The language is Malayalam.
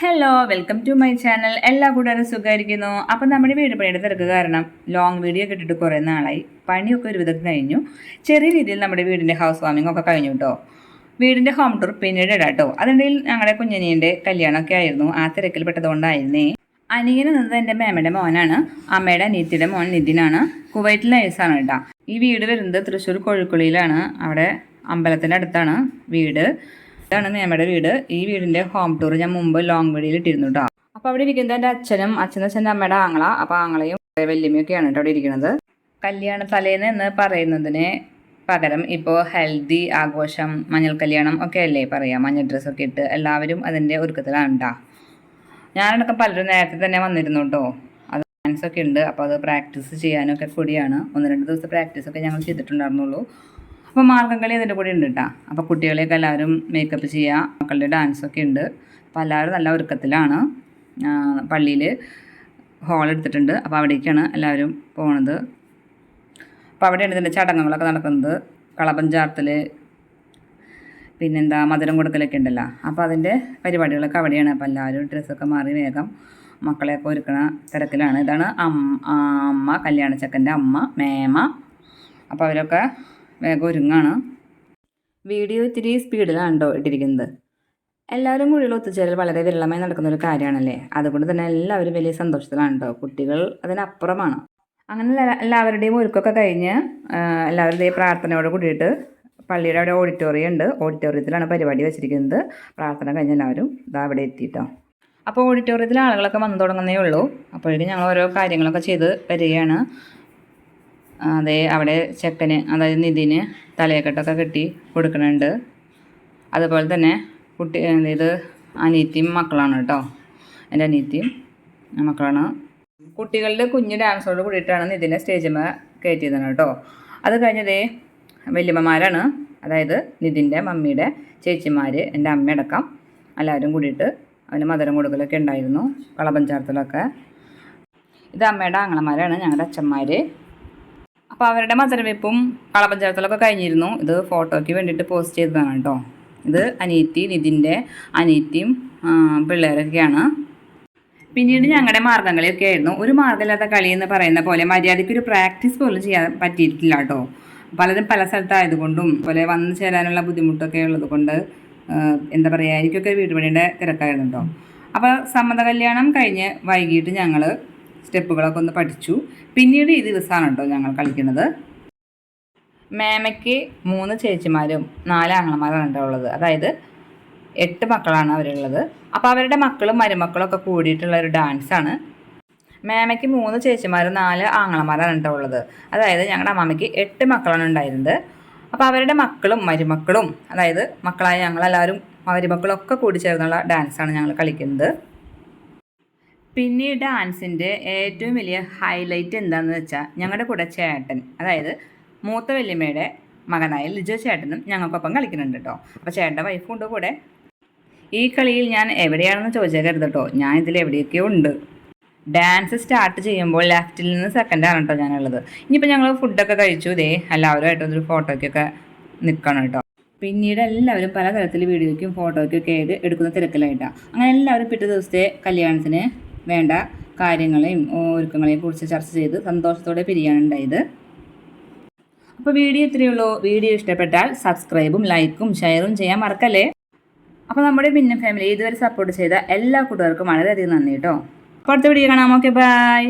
Hello welcome to my channel എല്ലാ കൂട്ടുകാരും സുഖമായിരിക്കുന്നു. അപ്പം നമ്മുടെ വീട് പണിയുടെ തിരക്ക് കാരണം ലോങ് വീഡിയോ കിട്ടിട്ട് കുറേ നാളായി. പണിയൊക്കെ ഒരു ഒരുവിധം കഴിഞ്ഞു. ചെറിയ രീതിയിൽ നമ്മുടെ വീടിന്റെ ഹൗസ് വാമിംഗ് ഒക്കെ കഴിഞ്ഞു കേട്ടോ വീടിന്റെ ഹോം ടൂർ പിന്നീട് ഇടാം കേട്ടോ അതിനിടയിൽ ഞങ്ങളുടെ കുഞ്ഞനീന്റെ കല്യാണമൊക്കെ ആയിരുന്നു. ആ തിരക്കിൽ പെട്ടതുകൊണ്ടായിരുന്നേ. അനിയനെ നിന്നത് എന്റെ മേമയുടെ മോനാണ്. അമ്മയുടെ അനിയത്തിയുടെ മോൻ നിതിനാണ്. കുവൈറ്റിൽ നഴ്സാണ് കേട്ടോ ഈ വീട് വരുന്നത് തൃശ്ശൂർ കോഴിക്കുളിയിലാണ്. അവിടെ അമ്പലത്തിന്റെ അടുത്താണ് വീട്. ഇതാണ് മേമയുടെ വീട്. ഈ വീടിന്റെ ഹോം ടൂർ ഞാൻ മുമ്പ് ലോങ് വീഡിയോയിൽ ഇട്ടിരുന്നു കേട്ടോ അപ്പോൾ അവിടെ ഇരിക്കുന്നത് എന്റെ അച്ഛനും അച്ഛനും അച്ഛന്റെ അമ്മയുടെ ആങ്ങള. അപ്പോൾ ആങ്ങളെയും വല്യമ്മയൊക്കെയാണ് കേട്ടോ അവിടെ ഇരിക്കുന്നത്. കല്യാണ തലേന്ന് എന്ന് പറയുന്നതിന് പകരം ഇപ്പോൾ ഹെൽത്തി ആഘോഷം മഞ്ഞൾ കല്യാണം ഒക്കെ അല്ലേ പറയാം. മഞ്ഞൾ ഡ്രസ്സൊക്കെ ഇട്ട് എല്ലാവരും അതിന്റെ ഒരുക്കത്തിലാണ് ഉണ്ടാ ഞാനടക്കം പലരും നേരത്തെ തന്നെ വന്നിരുന്നു കേട്ടോ അത് ഡാൻസ് ഒക്കെ ഉണ്ട്. അപ്പോൾ അത് പ്രാക്ടീസ് ചെയ്യാനൊക്കെ കൂടിയാണ്. ഒന്ന് രണ്ട് ദിവസത്തെ പ്രാക്ടീസൊക്കെ ഞങ്ങൾ ചെയ്തിട്ടുണ്ടായിരുന്നുള്ളൂ. അപ്പോൾ മാർഗംകളി അതിന്റെ കൂടെ ഉണ്ട് കേട്ടോ അപ്പോൾ കുട്ടികളെയൊക്കെ എല്ലാവരും മേക്കപ്പ് ചെയ്യുക മക്കളുടെ ഡാൻസൊക്കെ ഉണ്ട്. അപ്പോൾ എല്ലാവരും നല്ല ഒരുക്കത്തിലാണ്. പള്ളിയിൽ ഹോൾ എടുത്തിട്ടുണ്ട്. അപ്പോൾ അവിടേക്കാണ് എല്ലാവരും പോണത്. അപ്പോൾ അവിടെയാണ് ഇതിന്റെ ചടങ്ങുകളൊക്കെ നടക്കുന്നത്. കളപഞ്ചാർത്തിൽ ചാർത്തൽ പിന്നെന്താ മധുരം കൊടുക്കലൊക്കെ ഉണ്ടല്ലോ. അപ്പോൾ അതിന്റെ പരിപാടികളൊക്കെ അവിടെയാണ്. അപ്പോൾ എല്ലാവരും ഡ്രസ്സൊക്കെ മാറി വേഗം മക്കളെയൊക്കെ ഒരുക്കണ തിരക്കിലാണ്. ഇതാണ് അമ്മ കല്യാണച്ചക്കന്റെ അമ്മ മേമ. അപ്പോൾ അവരൊക്കെ വേഗം ഒരുങ്ങാണ്. വീഡിയോ ഇത്തിരി സ്പീഡിലാണ് കേട്ടോ ഇട്ടിരിക്കുന്നത്. എല്ലാവരും കൂടിയുള്ള ഒത്തുചേരൽ വളരെ വിരളമായി നടക്കുന്ന ഒരു കാര്യമാണല്ലേ? അതുകൊണ്ട് തന്നെ എല്ലാവരും വലിയ സന്തോഷത്തിലാണ് കേട്ടോ. കുട്ടികൾ അതിനപ്പുറമാണ്. അങ്ങനെ എല്ലാ- എല്ലാവരുടെയും ഒരുക്കമൊക്കെ കഴിഞ്ഞ് എല്ലാവരുടെയും പ്രാർത്ഥനയോട് കൂടിയിട്ട് പള്ളിയുടെ അവിടെ ഓഡിറ്റോറിയം ഉണ്ട്. ഓഡിറ്റോറിയത്തിലാണ് പരിപാടി വെച്ചിരിക്കുന്നത്. പ്രാർത്ഥന കഴിഞ്ഞ് എല്ലാവരും ഇതാ അവിടെ എത്തിയിട്ടോ അപ്പോൾ ഓഡിറ്റോറിയത്തിൽ ആളുകളൊക്കെ വന്നു തുടങ്ങുന്നേ ഉള്ളൂ. അപ്പോഴേക്കും ഞങ്ങൾ ഓരോ കാര്യങ്ങളൊക്കെ ചെയ്ത് വരികയാണ്. അതെ അവിടെ ചെക്കന് അതായത് നിധിന് തലയക്കെട്ടൊക്കെ കെട്ടി കൊടുക്കുന്നുണ്ട് അതുപോലെ തന്നെ കുട്ടി ഇത് അനിയത്തിയും മക്കളാണ് കേട്ടോ. എന്റെ അനിയത്തിയും മക്കളാണ്. കുട്ടികളുടെ കുഞ്ഞ് ഡാൻസോട് കൂടിയിട്ടാണ് നിതിനെ സ്റ്റേജിൽ കയറ്റിയതാണ് കേട്ടോ. അത് കഴിഞ്ഞതേ വല്യമ്മമാരാണ് അതായത് നിതിന്റെ മമ്മിയുടെ ചേച്ചിമാർ എന്റെ അമ്മയടക്കം എല്ലാവരും കൂടിയിട്ട് അവന് മധുരം കൊടുക്കലൊക്കെ ഉണ്ടായിരുന്നു കളപഞ്ചാരത്തിലൊക്കെ ഇത് അമ്മയുടെ ആങ്ങളമാരാണ് ഞങ്ങളുടെ അച്ഛന്മാർ അപ്പോൾ അവരുടെ മധുരവെപ്പും കളപഞ്ചായത്തിലൊക്കെ കഴിഞ്ഞിരുന്നു. ഇത് ഫോട്ടോയ്ക്ക് വേണ്ടിയിട്ട് പോസ്റ്റ് ചെയ്തതാണ് കേട്ടോ ഇത് അനിയത്തി നിതിന്റെ അനിയത്തിയും പിള്ളേരൊക്കെയാണ്. പിന്നീട് ഞങ്ങളുടെ മാർഗംകളിയൊക്കെ ആയിരുന്നു. ഒരു മാർഗമില്ലാത്ത കളി എന്ന് പറയുന്ന പോലെ മര്യാദയ്ക്ക് ഒരു പ്രാക്ടീസ് പോലും ചെയ്യാൻ പറ്റിയിട്ടില്ല കേട്ടോ പലരും പല സ്ഥലത്തായതുകൊണ്ടും പോലെ വന്നു ചേരാനുള്ള ബുദ്ധിമുട്ടൊക്കെ ഉള്ളത് കൊണ്ട് എന്താ പറയുക എനിക്കൊക്കെ വീട് പണിയുടെ തിരക്കായിരുന്നു കേട്ടോ അപ്പോൾ സമ്മത കല്യാണം കഴിഞ്ഞ് വൈകിട്ട് ഞങ്ങൾ സ്റ്റെപ്പുകളൊക്കെ ഒന്ന് പഠിച്ചു. പിന്നീട് ഈ ദിവസമാണ് കേട്ടോ ഞങ്ങൾ കളിക്കുന്നത്. മേമയ്ക്ക് മൂന്ന് ചേച്ചിമാരും നാല് ആങ്ങളമാരാണ് കേട്ടോ ഉള്ളത്. അതായത് എട്ട് മക്കളാണ് അവരുള്ളത്. അപ്പോൾ അവരുടെ മക്കളും മരുമക്കളും ഒക്കെ കൂടിയിട്ടുള്ള ഒരു ഡാൻസാണ് മേമയ്ക്ക് മൂന്ന് ചേച്ചിമാരും നാല് ആങ്ങളമാരാണ് കേട്ടോ ഉള്ളത്. അതായത് ഞങ്ങളുടെ അമ്മാമ്മയ്ക്ക് എട്ട് മക്കളാണ് ഉണ്ടായിരുന്നത്. അപ്പോൾ അവരുടെ മക്കളും മരുമക്കളും അതായത് മക്കളായ ഞങ്ങളെല്ലാവരും മരുമക്കളൊക്കെ കൂടി ചേർന്നുള്ള ഡാൻസാണ് ഞങ്ങൾ കളിക്കുന്നത്. പിന്നെ ഈ ഡാൻസിന്റെ ഏറ്റവും വലിയ ഹൈലൈറ്റ് എന്താണെന്ന് വെച്ചാൽ ഞങ്ങളുടെ കൂടെ ചേട്ടൻ അതായത് മൂത്ത വല്യമ്മയുടെ മകനായ ലിജോ ചേട്ടനും ഞങ്ങൾക്കൊപ്പം കളിക്കുന്നുണ്ട് കേട്ടോ അപ്പോൾ ചേട്ടന്റെ വൈഫും ഉണ്ട് കൂടെ. ഈ കളിയിൽ ഞാൻ എവിടെയാണെന്ന് ചോദിച്ചാൽ കേട്ടോ ഞാൻ ഇതിൽ എവിടെയൊക്കെ ഉണ്ട്. ഡാൻസ് സ്റ്റാർട്ട് ചെയ്യുമ്പോൾ ലെഫ്റ്റിൽ നിന്ന് സെക്കൻഡാണ് കേട്ടോ ഞാനുള്ളത്. ഇനിയിപ്പോൾ ഞങ്ങൾ ഫുഡൊക്കെ കഴിച്ചു. ഇതേ എല്ലാവരുമായിട്ട് ഒരു ഫോട്ടോയ്ക്കൊക്കെ നിൽക്കണം കേട്ടോ പിന്നീട് എല്ലാവരും പലതരത്തിൽ വീഡിയോയ്ക്കും ഫോട്ടോയ്ക്കും ഒക്കെ ആയിട്ട് എടുക്കുന്ന തിരക്കിലായിട്ടാണ് അങ്ങനെ എല്ലാവരും പിറ്റേ ദിവസത്തെ കല്യാണത്തിന് വേണ്ട കാര്യങ്ങളെയും ഒരുക്കങ്ങളെയും കുറിച്ച് ചർച്ച ചെയ്ത് സന്തോഷത്തോടെ പിരിയാനുണ്ടായത് അപ്പോൾ വീഡിയോ ഇത്രയേ ഉള്ളൂ. വീഡിയോ ഇഷ്ടപ്പെട്ടാൽ സബ്സ്ക്രൈബും ലൈക്കും ഷെയറും ചെയ്യാൻ മറക്കല്ലേ? അപ്പോൾ നമ്മുടെ ഭിന്ന ഫാമിലി ഇതുവരെ സപ്പോർട്ട് ചെയ്ത എല്ലാ കൂട്ടുകാർക്കും വളരെയധികം നന്ദി കേട്ടോ. അപ്പോൾ അടുത്ത വീഡിയോ കാണാം. Okay bye